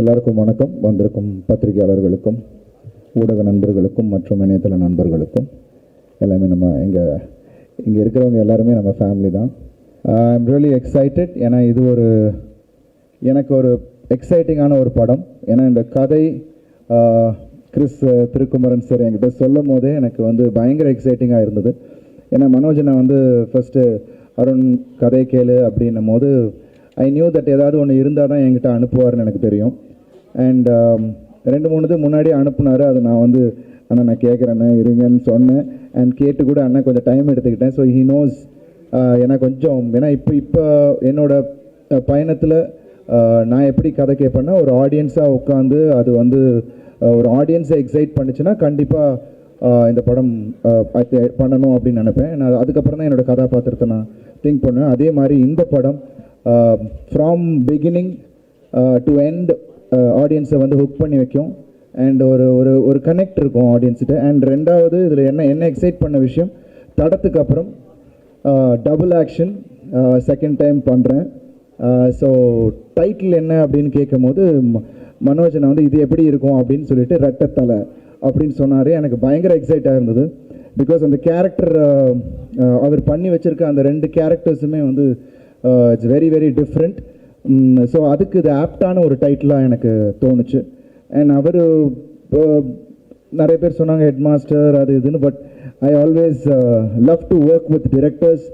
எல்லாருக்கும் வணக்கம். வந்திருக்கும் பத்திரிகையாளர்களுக்கும் ஊடக நண்பர்களுக்கும் மற்றும் இணையதள நண்பர்களுக்கும். எல்லாமே நம்ம இங்கே இங்கே இருக்கிறவங்க எல்லாருமே நம்ம ஃபேமிலி தான். ஐம் ரியலி எக்ஸைட்டட் ஏன்னா இது ஒரு எனக்கு ஒரு எக்ஸைட்டிங்கான ஒரு படம். ஏன்னா இந்த கதை கிறிஸ் திருக்குமரன் சார் என்கிட்ட சொல்லும் போதே எனக்கு வந்து பயங்கர எக்ஸைட்டிங்காக இருந்தது. ஏன்னா மனோஜனை வந்து ஃபஸ்ட்டு அருண் கதை கேளு அப்படின்னும் போது ஐ நியூ தட் ஏதாவது ஒன்று இருந்தால் தான் என்கிட்ட அனுப்புவார்னு எனக்கு தெரியும். அண்ட் um, ரெண்டு மூணு இது முன்னாடியே அனுப்புனாரு. அது நான் வந்து அண்ணா நான் கேட்குறேண்ணே இருங்கன்னு சொன்னேன். அண்ட் கேட்டு கூட அண்ணன் கொஞ்சம் டைம் எடுத்துக்கிட்டேன். ஸோ ஹி நோஸ் ஏன்னா கொஞ்சம் ஏன்னா இப்போ இப்போ என்னோட பயணத்தில் நான் எப்படி கதை கேட்பேன்னா ஒரு ஆடியன்ஸாக உட்காந்து அது வந்து ஒரு ஆடியன்ஸை எக்ஸைட் பண்ணுச்சுன்னா கண்டிப்பாக இந்த படம் பண்ணணும் அப்படின்னு நினைப்பேன். நான் அதுக்கப்புறம் தான் என்னோடய கதாபாத்திரத்தை நான் திங்க் பண்ணுவேன். அதே மாதிரி இந்த படம் ஃப்ரம் பிகினிங் டு எண்ட் ஆடியன்ஸை வந்து ஹுக் பண்ணி வைக்கும். அண்ட் ஒரு ஒரு ஒரு கனெக்ட் இருக்கும் ஆடியன்ஸ்கிட்ட அண்ட் ரெண்டாவது இதில் என்ன என்ன எக்ஸைட் பண்ண விஷயம்? தடத்துக்கு அப்புறம் டபுள் ஆக்ஷன் செகண்ட் டைம் பண்ணுறேன் ஸோ டைட்டில் என்ன அப்படின்னு கேட்கும்போது ம- மனோஜனை வந்து இது எப்படி இருக்கும் அப்படின்னு சொல்லிட்டு ரெட்டத்தலை அப்படின்னு சொன்னார். எனக்கு பயங்கர எக்ஸைட்டாக இருந்தது. பிகாஸ் அந்த கேரக்டர் அவர் பண்ணி வச்சுருக்க அந்த ரெண்டு கேரக்டர்ஸுமே வந்து it's very very different so அதுக்கு இது ஆப்டான ஒரு டைட்டிலாக எனக்கு தோணுச்சு. அண்ட் அவர் நிறைய பேர் சொன்னாங்க ஹெட் மாஸ்டர் அது இதுன்னு but I always love to work with directors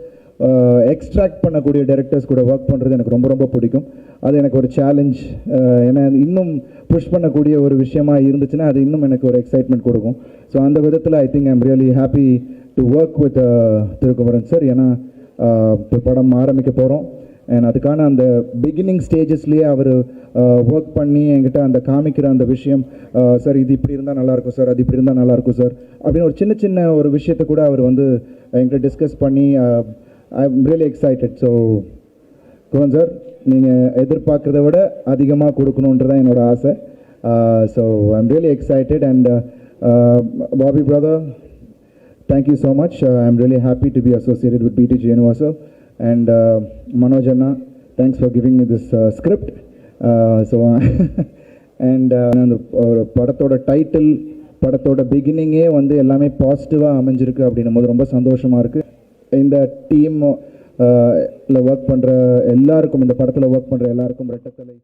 extract பண்ணக்கூடிய டேரக்டர்ஸ் கூட ஒர்க் பண்ணுறது எனக்கு ரொம்ப ரொம்ப பிடிக்கும். அது எனக்கு ஒரு சேலஞ்ச் uh, ஏன்னா இன்னும் புஷ் பண்ணக்கூடிய ஒரு விஷயமா இருந்துச்சுன்னா அது இன்னும் எனக்கு ஒரு எக்ஸைட்மெண்ட் கொடுக்கும். ஸோ அந்த விதத்தில் I think I'm really happy to work with Thirukumaran sir ஏன்னா uh, இப்போ படம் ஆரம்பிக்க போகிறோம் அண்ட் அதுக்கான அந்த பிகினிங் ஸ்டேஜஸ்லேயே அவர் ஒர்க் பண்ணி என்கிட்ட அந்த காமிக்கிற அந்த விஷயம் சார் இது இப்படி இருந்தால் நல்லாயிருக்கும் சார் அது இப்படி இருந்தால் நல்லாயிருக்கும் சார். அப்படின்னு ஒரு சின்ன சின்ன ஒரு விஷயத்தை கூட அவர் வந்து என்கிட்ட டிஸ்கஸ் பண்ணி I am really excited so குவன் sir நீங்கள் எதிர்பார்க்குறத விட அதிகமாக கொடுக்கணுன்றது தான் என்னோட ஆசை. So I am really excited and Bobby brother thank you so much I Uh, really happy to be associated with with BTG and Manoj Anna thanks for giving me this script so and அந்த ஒரு படத்தோட title படத்தோட பிகினிங்கே வந்து எல்லாமே பாசிட்டிவாக அமைஞ்சிருக்கு அப்படின்னும் போது ரொம்ப சந்தோஷமாக இருக்குது இந்த டீம் ஒர்க் பண்ணுற எல்லாருக்கும் இந்த படத்தில் ஒர்க் பண்ணுற எல்லாருக்கும் ரெட்டத்தலை